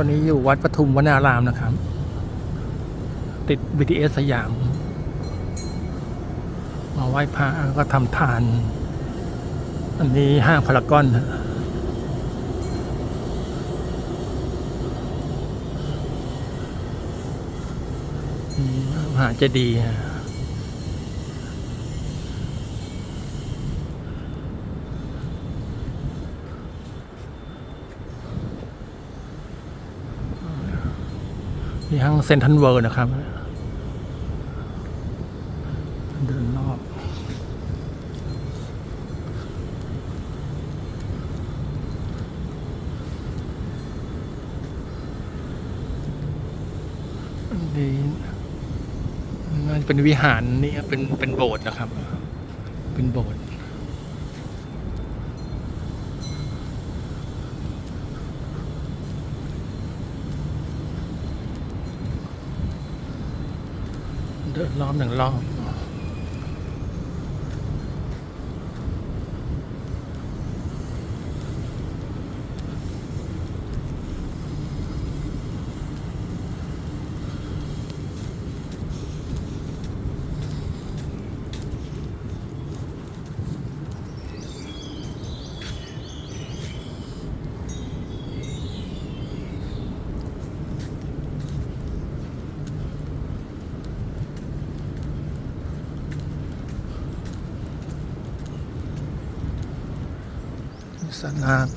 ตอนนี้อยู่วัดปทุมวนารามนะครับ ติด BTS สยาม มาไหว้พระก็ทำทาน อันนี้ห้างพารากอนนะอืมมหาเจดีย์ฮะ นี่ห้างเซนทันเวิร์นะครับ เดินรอบนนี้น่าจะเป็นวิหารนี่เป็นเป็นโบสถ์นะครับ เป็นโบสถ์ เดินรอบหนึ่งรอบ สนา84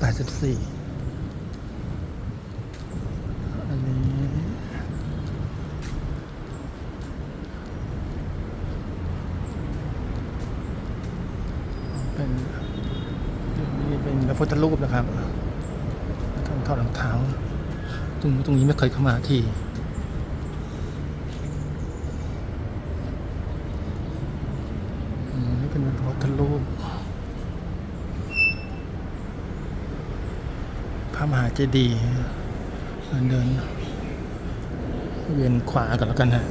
อันนี้ เป็นนี่เป็นพระพุทธรูปนะครับทองทอดรองเท้า ตรงตรงนี้ไม่เคยเข้ามาที่อืมนี่เป็นพระพุทธรูป ระมหาเจดีย์เดินเวียนขวากันแล้วกันฮะ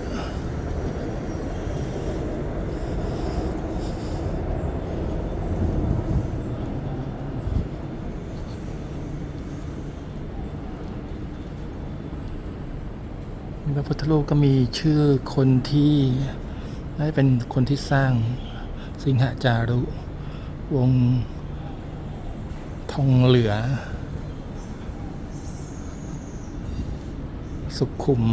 พระพุทธรูปก็มีชื่อคนที่น่าจะเป็นคนที่สร้างสิงหจารุ วงทองเหลือ สุขุม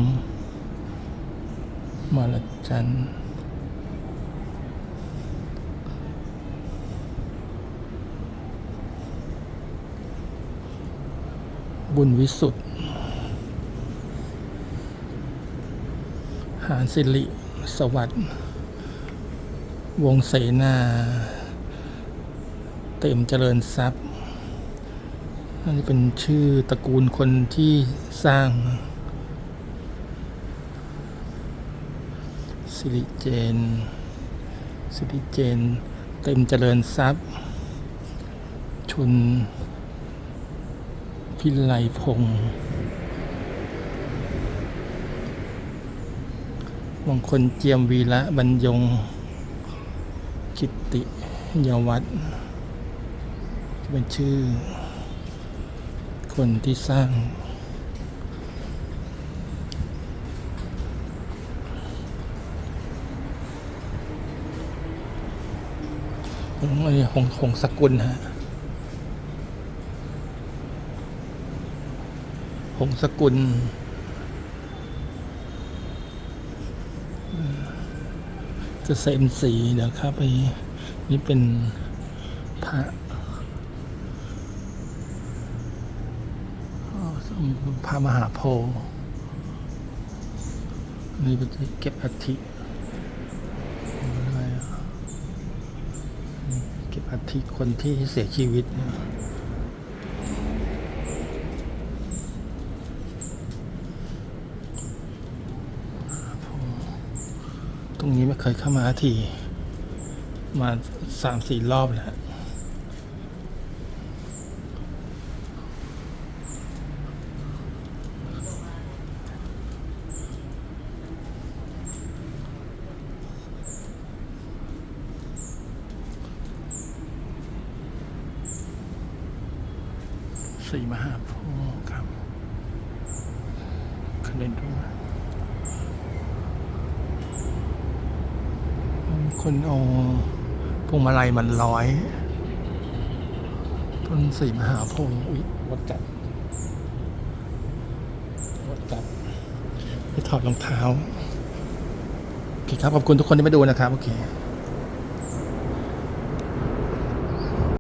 มรจันทร์บุญวิสุทธ์หานสิริ สวัสดิ์ วงเสนา เต็มเจริญทรัพย์อันนี้เป็นชื่อตระกูลคนที่สร้าง สิริเจน สิริเจน เต็มเจริญทรัพย์ ชุน พิไลพงศ์มงคลเจียมวีระบรรยง กิตติยวัฒน์เป็นชื่อ คนที่สร้าง หงอะไรหงหงสกุลฮะหงสกุลจะเกษมศรีเดี๋ยวครับไปนี่เป็นพระพระมหาโพธิ์นี่เป็นเก็บอัฐิอะไรอะ อัฐิคนที่เสียชีวิตเนี่ยตรงนี้ไม่เคยเข้ามาที มาสามสี่รอบแล้ว สี่มหาโพธิ์ครับเล่นด้วยคนเอาพวงมาลัยมันร้อย ต้นสี่มหาโพธิ์อุ๊ยวัดจัดวัดจัดไปถอดรองเท้า โอเคครับ ขอบคุณทุกคนที่มาดูนะครับ โอเค